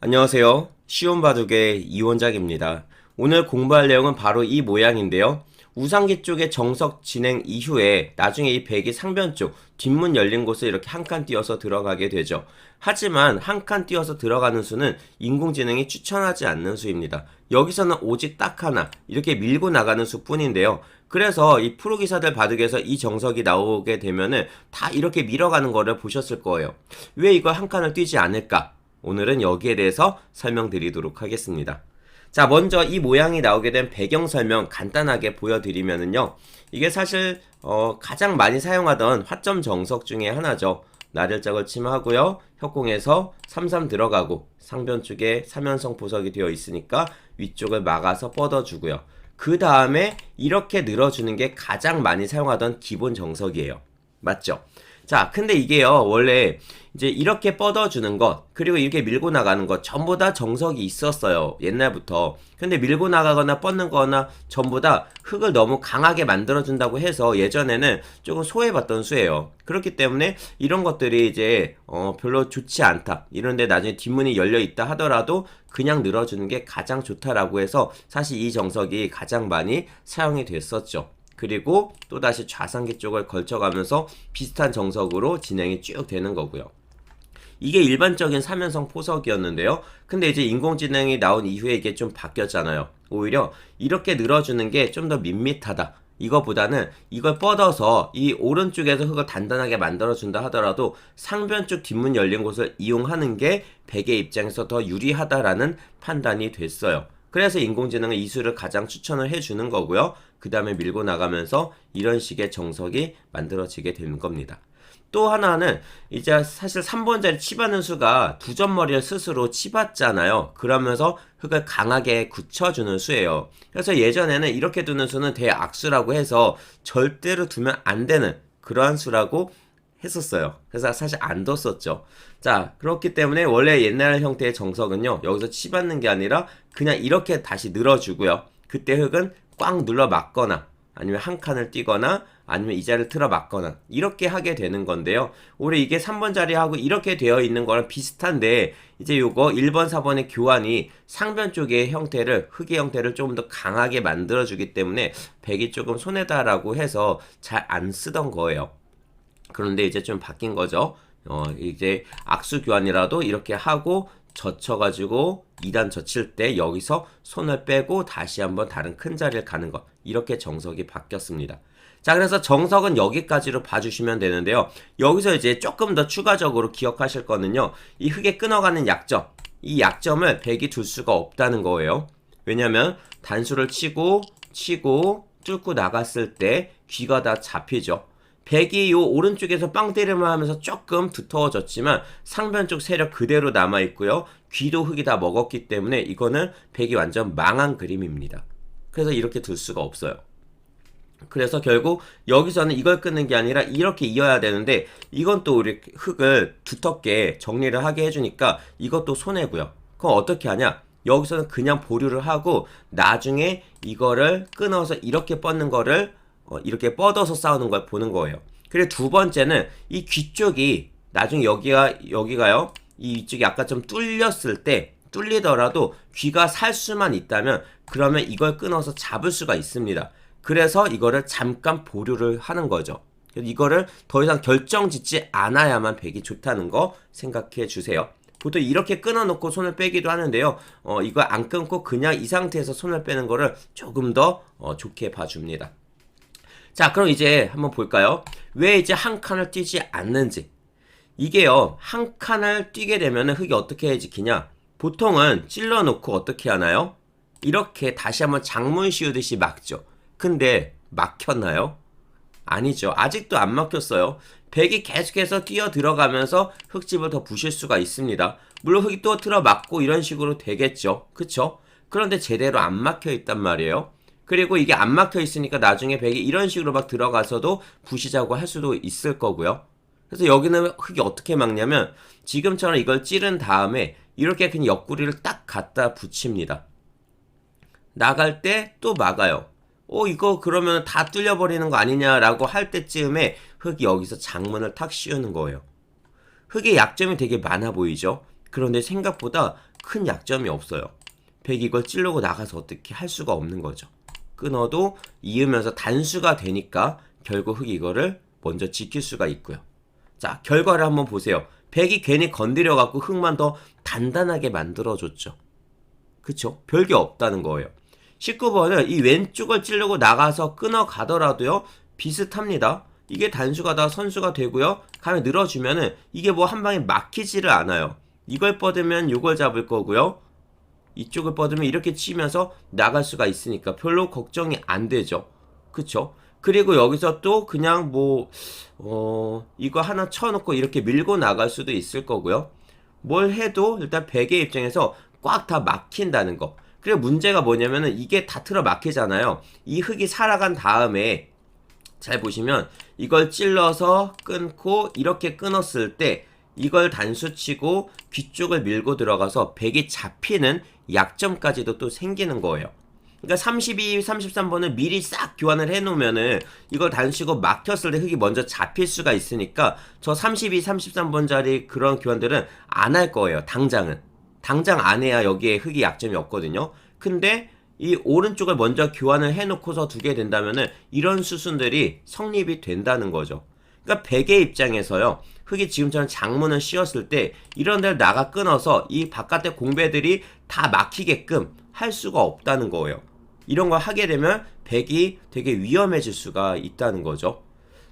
안녕하세요. 쉬운 바둑의 이원작입니다. 오늘 공부할 내용은 바로 이 모양인데요. 우상기 쪽의 정석 진행 이후에 나중에 이 백이 상변 쪽 뒷문 열린 곳을 이렇게 한 칸 띄어서 들어가게 되죠. 하지만 한 칸 띄어서 들어가는 수는 인공지능이 추천하지 않는 수입니다. 여기서는 오직 딱 하나 이렇게 밀고 나가는 수뿐인데요. 그래서 이 프로 기사들 바둑에서 이 정석이 나오게 되면은 다 이렇게 밀어가는 거를 보셨을 거예요. 왜 이걸 한 칸을 뛰지 않을까? 오늘은 여기에 대해서 설명드리도록 하겠습니다. 자, 먼저 이 모양이 나오게 된 배경 설명 간단하게 보여드리면은요. 이게 사실 어, 가장 많이 사용하던 화점 정석 중에 하나죠. 나를짝을 침하고요. 협공에서 33 들어가고 상변 쪽에 삼연성 보석이 되어 있으니까 위쪽을 막아서 뻗어주고요. 그 다음에 이렇게 늘어주는 게 가장 많이 사용하던 기본 정석이에요. 맞죠? 자, 근데 이게요, 원래 이제 이렇게 뻗어주는 것, 그리고 이렇게 밀고 나가는 것, 전부 다 정석이 있었어요. 옛날부터. 근데 밀고 나가거나 뻗는 거나 전부 다 흙을 너무 강하게 만들어준다고 해서 예전에는 조금 소외받던 수예요. 그렇기 때문에 이런 것들이 이제, 어, 별로 좋지 않다. 이런데 나중에 뒷문이 열려있다 하더라도 그냥 늘어주는 게 가장 좋다라고 해서 사실 이 정석이 가장 많이 사용이 됐었죠. 그리고 또다시 좌상기 쪽을 걸쳐가면서 비슷한 정석으로 진행이 쭉 되는 거고요. 이게 일반적인 삼연성 포석이었는데요. 근데 이제 인공지능이 나온 이후에 이게 좀 바뀌었잖아요. 오히려 이렇게 늘어주는 게 좀 더 밋밋하다. 이거보다는 이걸 뻗어서 이 오른쪽에서 흙을 단단하게 만들어준다 하더라도 상변 쪽 뒷문 열린 곳을 이용하는 게 백의 입장에서 더 유리하다라는 판단이 됐어요. 그래서 인공지능은 이 수를 가장 추천을 해주는 거고요. 그 다음에 밀고 나가면서 이런 식의 정석이 만들어지게 되는 겁니다. 또 하나는 이제 사실 3번짜리 치받는 수가 두 점머리를 스스로 치받잖아요. 그러면서 흙을 강하게 굳혀주는 수예요. 그래서 예전에는 이렇게 두는 수는 대악수라고 해서 절대로 두면 안 되는 그러한 수라고 했었어요. 그래서 사실 안 뒀었죠. 자, 그렇기 때문에 원래 옛날 형태의 정석은요, 여기서 치받는 게 아니라 그냥 이렇게 다시 늘어주고요. 그때 흙은 꽉 눌러 맞거나 아니면 한 칸을 띄거나 아니면 이자를 틀어 맞거나 이렇게 하게 되는 건데요. 올해 이게 3번 자리하고 이렇게 되어 있는 거랑 비슷한데 이제 요거 1번, 4번의 교환이 상변 쪽의 형태를 흙의 형태를 조금 더 강하게 만들어 주기 때문에 백이 조금 손해다라고 해서 잘 안 쓰던 거예요. 그런데 이제 좀 바뀐 거죠. 어, 이제 악수 교환이라도 이렇게 하고 젖혀가지고 2단 젖힐 때 여기서 손을 빼고 다시 한번 다른 큰 자리를 가는 것. 이렇게 정석이 바뀌었습니다. 자, 그래서 정석은 여기까지로 봐주시면 되는데요. 여기서 이제 조금 더 추가적으로 기억하실 거는요. 이 흙에 끊어가는 약점. 이 약점을 백이 둘 수가 없다는 거예요. 왜냐면 단수를 치고, 치고, 뚫고 나갔을 때 귀가 다 잡히죠. 백이 요 오른쪽에서 빵 때리만 하면서 조금 두터워졌지만 상변 쪽 세력 그대로 남아 있고요. 귀도 흙이 다 먹었기 때문에 이거는 백이 완전 망한 그림입니다. 그래서 이렇게 둘 수가 없어요. 그래서 결국 여기서는 이걸 끊는 게 아니라 이렇게 이어야 되는데 이건 또 우리 흙을 두텁게 정리를 하게 해주니까 이것도 손해고요. 그럼 어떻게 하냐? 여기서는 그냥 보류를 하고 나중에 이거를 끊어서 이렇게 뻗는 거를 어, 이렇게 뻗어서 싸우는 걸 보는 거예요. 그리고 두 번째는 이 귀 쪽이 나중에 여기가 여기가요. 이 위쪽이 아까 좀 뚫렸을 때 뚫리더라도 귀가 살 수만 있다면 그러면 이걸 끊어서 잡을 수가 있습니다. 그래서 이거를 잠깐 보류를 하는 거죠. 이거를 더 이상 결정 짓지 않아야만 백이 좋다는 거 생각해 주세요. 보통 이렇게 끊어놓고 손을 빼기도 하는데요. 어, 이거 안 끊고 그냥 이 상태에서 손을 빼는 거를 조금 더 어, 좋게 봐줍니다. 자, 그럼 이제 한번 볼까요? 왜 이제 한 칸을 뛰지 않는지. 이게요, 한 칸을 뛰게 되면 흙이 어떻게 지키냐? 보통은 찔러놓고 어떻게 하나요? 이렇게 다시 한번 장문 씌우듯이 막죠. 근데 막혔나요? 아니죠. 아직도 안 막혔어요. 백이 계속해서 뛰어 들어가면서 흙집을 더 부실 수가 있습니다. 물론 흙이 또 틀어 막고 이런 식으로 되겠죠. 그쵸? 그런데 제대로 안 막혀 있단 말이에요. 그리고 이게 안 막혀 있으니까 나중에 백이 이런 식으로 막 들어가서도 부시자고 할 수도 있을 거고요. 그래서 여기는 흙이 어떻게 막냐면 지금처럼 이걸 찌른 다음에 이렇게 그냥 옆구리를 딱 갖다 붙입니다. 나갈 때 또 막아요. 어, 이거 그러면 다 뚫려버리는 거 아니냐라고 할 때쯤에 흙이 여기서 장문을 탁 씌우는 거예요. 흙의 약점이 되게 많아 보이죠? 그런데 생각보다 큰 약점이 없어요. 백이 이걸 찌르고 나가서 어떻게 할 수가 없는 거죠. 끊어도 이으면서 단수가 되니까 결국 흑이 이거를 먼저 지킬 수가 있고요. 자, 결과를 한번 보세요. 백이 괜히 건드려 갖고 흑만 더 단단하게 만들어 줬죠. 그쵸? 별게 없다는 거예요. 19번은 이 왼쪽을 찌르고 나가서 끊어 가더라도요. 비슷합니다. 이게 단수가 다 선수가 되고요. 가면 늘어주면은 이게 뭐 한 방에 막히지를 않아요. 이걸 뻗으면 이걸 잡을 거고요. 이쪽을 뻗으면 이렇게 치면서 나갈 수가 있으니까 별로 걱정이 안 되죠. 그쵸? 그리고 여기서 또 그냥 뭐, 어, 이거 하나 쳐놓고 이렇게 밀고 나갈 수도 있을 거고요. 뭘 해도 일단 베개 입장에서 꽉 다 막힌다는 거. 그리고 문제가 뭐냐면은 이게 다 틀어 막히잖아요. 이 흙이 살아간 다음에 잘 보시면 이걸 찔러서 끊고 이렇게 끊었을 때 이걸 단수치고 귀 쪽을 밀고 들어가서 백이 잡히는 약점까지도 또 생기는 거예요. 그러니까 32, 33번을 미리 싹 교환을 해놓으면은 이걸 단수치고 막혔을 때 흙이 먼저 잡힐 수가 있으니까 저 32, 33번 자리 그런 교환들은 안 할 거예요. 당장은. 당장 안 해야 여기에 흙이 약점이 없거든요. 근데 이 오른쪽을 먼저 교환을 해놓고서 두게 된다면은 이런 수순들이 성립이 된다는 거죠. 그러니까 백의 입장에서요. 흙이 지금처럼 장문을 씌웠을 때 이런 데를 나가 끊어서 이 바깥의 공배들이 다 막히게끔 할 수가 없다는 거예요. 이런 걸 하게 되면 백이 되게 위험해질 수가 있다는 거죠.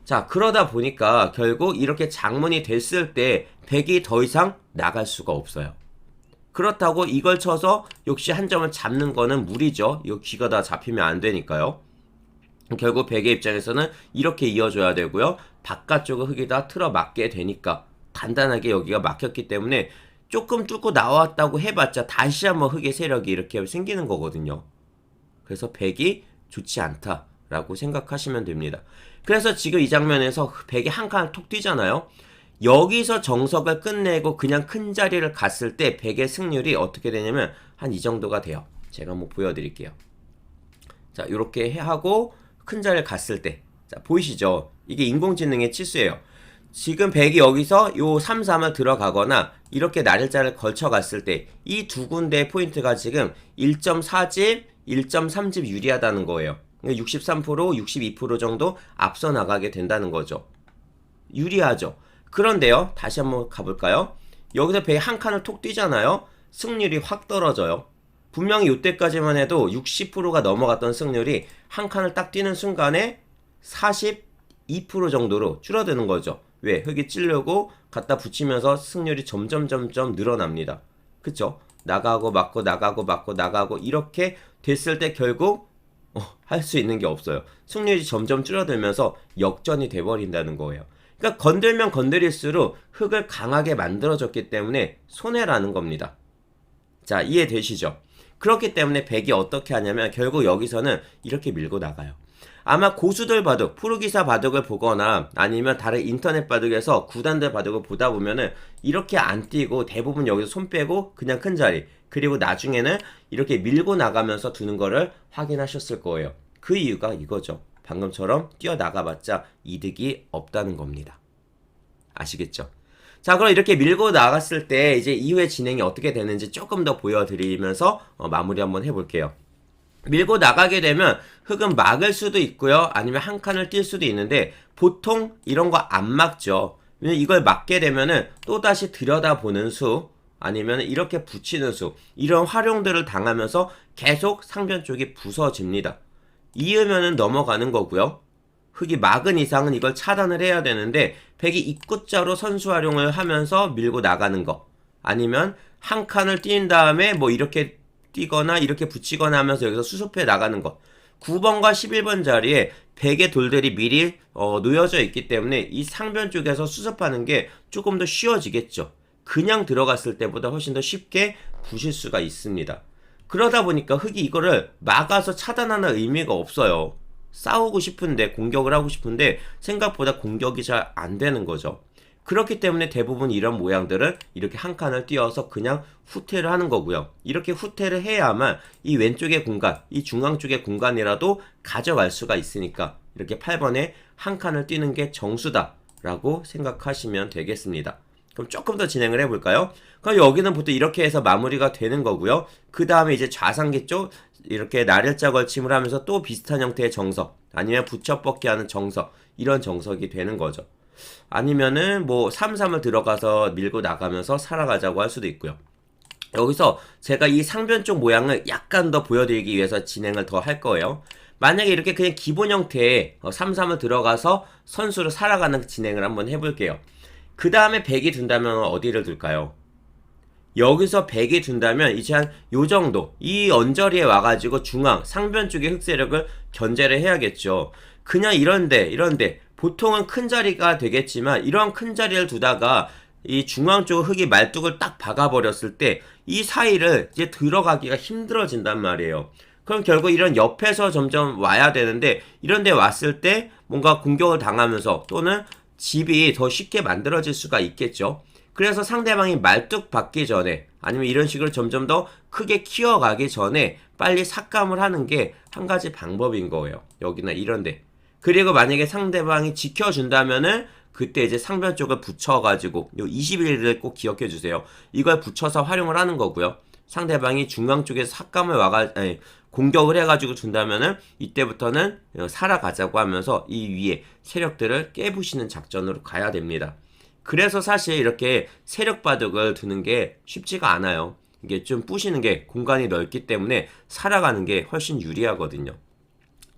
자, 그러다 보니까 결국 이렇게 장문이 됐을 때 백이 더 이상 나갈 수가 없어요. 그렇다고 이걸 쳐서 역시 한 점을 잡는 거는 무리죠. 이거 귀가 다 잡히면 안 되니까요. 결국 백의 입장에서는 이렇게 이어줘야 되고요. 바깥쪽을 흙이 다 틀어 막게 되니까 단단하게 여기가 막혔기 때문에 조금 뚫고 나왔다고 해봤자 다시 한번 흙의 세력이 이렇게 생기는 거거든요. 그래서 백이 좋지 않다라고 생각하시면 됩니다. 그래서 지금 이 장면에서 백이 한 칸을 톡 뛰잖아요. 여기서 정석을 끝내고 그냥 큰 자리를 갔을 때 백의 승률이 어떻게 되냐면 한 이 정도가 돼요. 제가 한번 보여드릴게요. 자, 이렇게 하고 큰 자리를 갔을 때, 자 보이시죠? 이게 인공지능의 치수예요. 지금 백이 여기서 요 3, 3을 들어가거나 이렇게 날짜를 걸쳐 갔을 때 이 두 군데의 포인트가 지금 1.4집, 1.3집 유리하다는 거예요. 63%, 62% 정도 앞서 나가게 된다는 거죠. 유리하죠. 그런데요, 다시 한번 가볼까요? 여기서 백이 한 칸을 톡 뛰잖아요. 승률이 확 떨어져요. 분명히 이때까지만 해도 60%가 넘어갔던 승률이 한 칸을 딱 뛰는 순간에 42% 정도로 줄어드는 거죠. 왜? 흙이 찔려고 갖다 붙이면서 승률이 점점 점점 늘어납니다. 그쵸? 나가고 맞고 나가고 맞고 나가고 이렇게 됐을 때 결국 어, 할수 있는 게 없어요. 승률이 점점 줄어들면서 역전이 돼버린다는 거예요. 그러니까 건들면 건드릴수록 흙을 강하게 만들어줬기 때문에 손해라는 겁니다. 자, 이해되시죠? 그렇기 때문에 백이 어떻게 하냐면 결국 여기서는 이렇게 밀고 나가요. 아마 고수들 바둑, 프로기사 바둑을 보거나 아니면 다른 인터넷 바둑에서 구단들 바둑을 보다 보면은 이렇게 안 뛰고 대부분 여기서 손 빼고 그냥 큰 자리 그리고 나중에는 이렇게 밀고 나가면서 두는 거를 확인하셨을 거예요. 그 이유가 이거죠. 방금처럼 뛰어나가봤자 이득이 없다는 겁니다. 아시겠죠? 자, 그럼 이렇게 밀고 나갔을 때 이제 이후의 진행이 어떻게 되는지 조금 더 보여드리면서 어, 마무리 한번 해볼게요. 밀고 나가게 되면 흙은 막을 수도 있고요. 아니면 한 칸을 뛸 수도 있는데 보통 이런 거 안 막죠. 이걸 막게 되면은 또다시 들여다보는 수 아니면 이렇게 붙이는 수 이런 활용들을 당하면서 계속 상변 쪽이 부서집니다. 이으면은 넘어가는 거고요. 흙이 막은 이상은 이걸 차단을 해야 되는데 백이 입구자로 선수 활용을 하면서 밀고 나가는 거. 아니면 한 칸을 뛴 다음에 뭐 이렇게 뛰거나 이렇게 붙이거나 하면서 여기서 수습해 나가는 것 9번과 11번 자리에 백의 돌들이 미리 어, 놓여져 있기 때문에 이 상변 쪽에서 수습하는 게 조금 더 쉬워지겠죠. 그냥 들어갔을 때보다 훨씬 더 쉽게 부실 수가 있습니다. 그러다 보니까 흙이 이거를 막아서 차단하는 의미가 없어요 싸우고 싶은데 공격을 하고 싶은데 생각보다 공격이 잘 안 되는 거죠. 그렇기 때문에 대부분 이런 모양들은 이렇게 한 칸을 띄어서 그냥 후퇴를 하는 거고요. 이렇게 후퇴를 해야만 이 왼쪽의 공간, 이 중앙 쪽의 공간이라도 가져갈 수가 있으니까 이렇게 8번에 한 칸을 띄는 게 정수다라고 생각하시면 되겠습니다. 그럼 조금 더 진행을 해볼까요? 그럼 여기는 보통 이렇게 해서 마무리가 되는 거고요. 그 다음에 이제 좌상기 쪽 이렇게 나렬자 걸침을 하면서 또 비슷한 형태의 정석 아니면 붙여뻗기 하는 정석 이런 정석이 되는 거죠. 아니면은 뭐 3, 3을 들어가서 밀고 나가면서 살아가자고 할 수도 있고요. 여기서 제가 이 상변 쪽 모양을 약간 더 보여드리기 위해서 진행을 더 할 거예요. 만약에 이렇게 그냥 기본 형태의 3, 3을 들어가서 선수로 살아가는 진행을 한번 해볼게요. 그 다음에 100이 둔다면 어디를 둘까요? 여기서 100이 둔다면 이제 한 요 정도 이 언저리에 와가지고 중앙 상변 쪽의 흑세력을 견제를 해야겠죠. 그냥 이런데 이런데 보통은 큰 자리가 되겠지만 이런 큰 자리를 두다가 이 중앙 쪽 흙이 말뚝을 딱 박아버렸을 때 이 사이를 이제 들어가기가 힘들어진단 말이에요. 그럼 결국 이런 옆에서 점점 와야 되는데 이런 데 왔을 때 뭔가 공격을 당하면서 또는 집이 더 쉽게 만들어질 수가 있겠죠. 그래서 상대방이 말뚝 받기 전에 아니면 이런 식으로 점점 더 크게 키워가기 전에 빨리 삭감을 하는 게 한 가지 방법인 거예요. 여기나 이런데. 그리고 만약에 상대방이 지켜준다면은 그때 이제 상변 쪽을 붙여가지고 요 21일을 꼭 기억해 주세요. 이걸 붙여서 활용을 하는 거고요. 상대방이 중앙 쪽에서 삭감을 와가 아니, 공격을 해가지고 준다면은 이때부터는 살아가자고 하면서 이 위에 세력들을 깨부시는 작전으로 가야 됩니다. 그래서 사실 이렇게 세력 바둑을 두는 게 쉽지가 않아요. 이게 좀 부시는 게 공간이 넓기 때문에 살아가는 게 훨씬 유리하거든요.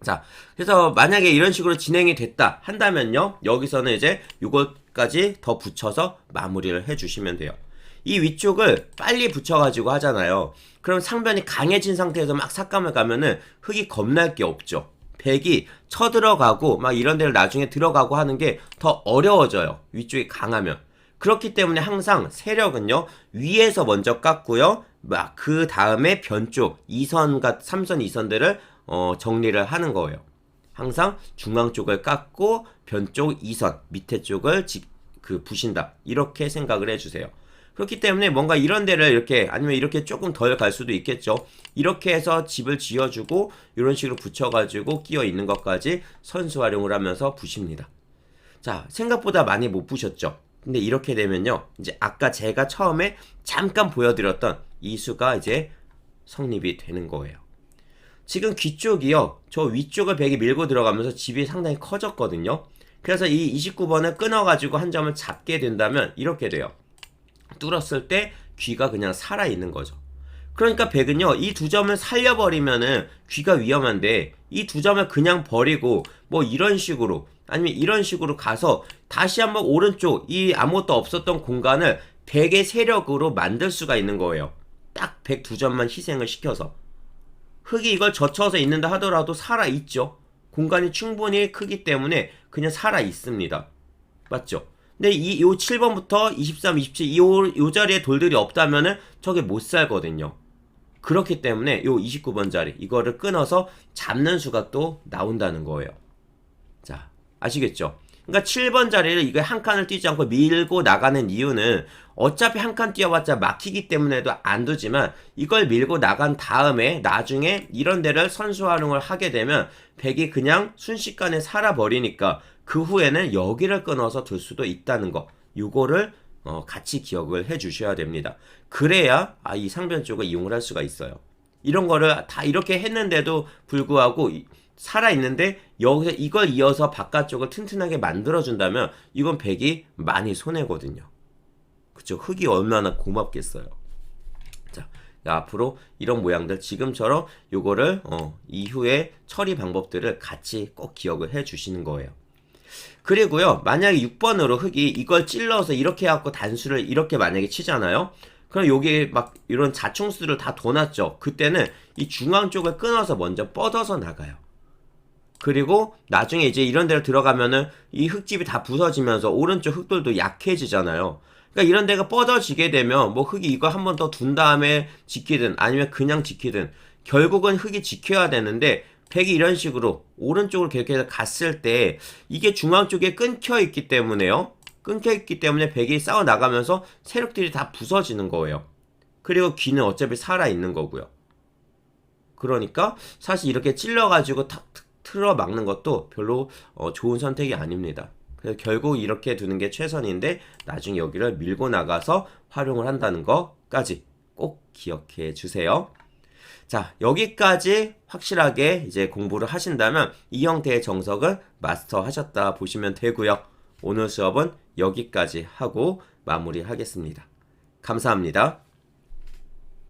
자, 그래서 만약에 이런 식으로 진행이 됐다 한다면요. 여기서는 이제 이것까지 더 붙여서 마무리를 해주시면 돼요. 이 위쪽을 빨리 붙여가지고 하잖아요. 그럼 상변이 강해진 상태에서 막 삭감을 가면은 흙이 겁날 게 없죠. 백이 쳐들어가고 막 이런 데를 나중에 들어가고 하는 게 더 어려워져요. 위쪽이 강하면. 그렇기 때문에 항상 세력은요, 위에서 먼저 깎고요, 막 그 다음에 변쪽, 2선과 3선, 2선들을 어, 정리를 하는 거예요. 항상 중앙 쪽을 깎고 변쪽 2선, 밑에 쪽을 지, 그 부신다. 이렇게 생각을 해주세요. 그렇기 때문에 뭔가 이런 데를 이렇게 아니면 이렇게 조금 덜 갈 수도 있겠죠. 이렇게 해서 집을 지어주고 이런 식으로 붙여가지고 끼어 있는 것까지 선수 활용을 하면서 부십니다. 자, 생각보다 많이 못 부셨죠. 근데 이렇게 되면요. 이제 아까 제가 처음에 잠깐 보여드렸던 이 수가 이제 성립이 되는 거예요. 지금 귀 쪽이요. 저 위쪽을 백이 밀고 들어가면서 집이 상당히 커졌거든요. 그래서 이 29번을 끊어가지고 한 점을 잡게 된다면 이렇게 돼요. 뚫었을 때 귀가 그냥 살아있는 거죠. 그러니까 백은요, 이 두 점을 살려버리면은 귀가 위험한데, 이 두 점을 그냥 버리고, 뭐 이런 식으로, 아니면 이런 식으로 가서 다시 한번 오른쪽, 이 아무것도 없었던 공간을 백의 세력으로 만들 수가 있는 거예요. 딱 백 두 점만 희생을 시켜서. 흙이 이걸 젖혀서 있는다 하더라도 살아있죠. 공간이 충분히 크기 때문에 그냥 살아있습니다. 맞죠? 근데 이, 요 7번부터 23, 27, 요, 요 자리에 돌들이 없다면은 저게 못 살거든요. 그렇기 때문에 요 29번 자리, 이거를 끊어서 잡는 수가 또 나온다는 거예요. 자, 아시겠죠? 그러니까 7번 자리를 이거 한 칸을 뛰지 않고 밀고 나가는 이유는 어차피 한 칸 뛰어봤자 막히기 때문에도 안 두지만 이걸 밀고 나간 다음에 나중에 이런 데를 선수 활용을 하게 되면 백이 그냥 순식간에 살아버리니까 그 후에는 여기를 끊어서 둘 수도 있다는 거. 요거를 어, 같이 기억을 해 주셔야 됩니다. 그래야 아, 이 상변 쪽을 이용을 할 수가 있어요. 이런 거를 다 이렇게 했는데도 불구하고 살아있는데 여기서 이걸 이어서 바깥쪽을 튼튼하게 만들어준다면 이건 백이 많이 손해거든요. 그쵸? 흙이 얼마나 고맙겠어요. 자, 앞으로 이런 모양들 지금처럼 요거를 어, 이후에 처리 방법들을 같이 꼭 기억을 해 주시는 거예요. 그리고요, 만약에 6번으로 흙이 이걸 찔러서 이렇게 해갖고 단수를 이렇게 만약에 치잖아요? 그럼 여기 막 이런 자충수를 다 둬놨죠. 그때는 이 중앙 쪽을 끊어서 먼저 뻗어서 나가요. 그리고 나중에 이제 이런 데로 들어가면은 이 흙집이 다 부서지면서 오른쪽 흙돌도 약해지잖아요. 그러니까 이런 데가 뻗어지게 되면 뭐 흙이 이거 한 번 더 둔 다음에 지키든 아니면 그냥 지키든 결국은 흙이 지켜야 되는데 백이 이런 식으로 오른쪽으로 계속해서 갔을 때 이게 중앙 쪽에 끊겨 있기 때문에요. 끊겨 있기 때문에 백이 싸워 나가면서 세력들이 다 부서지는 거예요. 그리고 귀는 어차피 살아 있는 거고요. 그러니까 사실 이렇게 찔러가지고 탁 틀어 막는 것도 별로 어, 좋은 선택이 아닙니다. 그래서 결국 이렇게 두는 게 최선인데 나중에 여기를 밀고 나가서 활용을 한다는 것까지 꼭 기억해 주세요. 자, 여기까지 확실하게 이제 공부를 하신다면 이 형태의 정석은 마스터 하셨다 보시면 되고요. 오늘 수업은 여기까지 하고 마무리하겠습니다. 감사합니다.